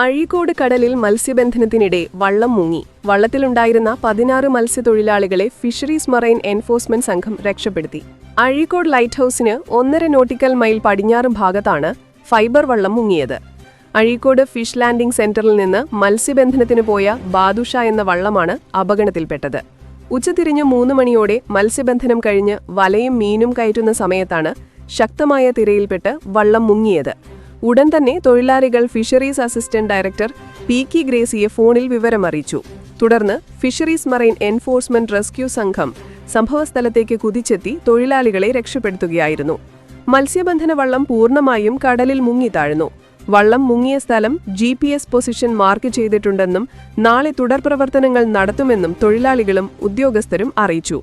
Azhikode കടലിൽ മത്സ്യബന്ധനത്തിനിടെ വള്ളം മുങ്ങി. വള്ളത്തിലുണ്ടായിരുന്ന പതിനാറ് മത്സ്യത്തൊഴിലാളികളെ ഫിഷറീസ് മറൈൻ എൻഫോഴ്സ്മെന്റ് സംഘം രക്ഷപ്പെടുത്തി. അഴീക്കോട് ലൈറ്റ് ഹൌസിന് ഒന്നര നോട്ടിക്കൽ മൈൽ പടിഞ്ഞാറ് ഭാഗത്താണ് ഫൈബർ വള്ളം മുങ്ങിയത്. അഴീക്കോട് ഫിഷ് ലാൻഡിംഗ് സെന്ററിൽ നിന്ന് മത്സ്യബന്ധനത്തിന് പോയ ബാദുഷ എന്ന വള്ളമാണ് അപകടത്തിൽപ്പെട്ടത്. ഉച്ചതിരിഞ്ഞ് മൂന്ന് മണിയോടെ മത്സ്യബന്ധനം കഴിഞ്ഞ് വലയും മീനും കയറ്റുന്ന സമയത്താണ് ശക്തമായ തിരയിൽപ്പെട്ട് വള്ളം മുങ്ങിയത്. ഉടൻ തന്നെ തൊഴിലാളികൾ fisheries assistant director P K ഗ്രേസിയെ ഫോണിൽ വിവരമറിയിച്ചു. തുടർന്ന് ഫിഷറീസ് മറൈൻ എൻഫോഴ്സ്മെന്റ് റെസ്ക്യൂ സംഘം സംഭവസ്ഥലത്തേക്ക് കുതിച്ചെത്തി തൊഴിലാളികളെ രക്ഷപ്പെടുത്തുകയായിരുന്നു. മത്സ്യബന്ധന വള്ളം പൂർണമായും കടലിൽ മുങ്ങി താഴ്ന്നു. വള്ളം മുങ്ങിയ സ്ഥലം G P S position mark ചെയ്തിട്ടുണ്ടെന്നും നാളെ തുടർ പ്രവർത്തനങ്ങൾ നടത്തുമെന്നും തൊഴിലാളികളും ഉദ്യോഗസ്ഥരും അറിയിച്ചു.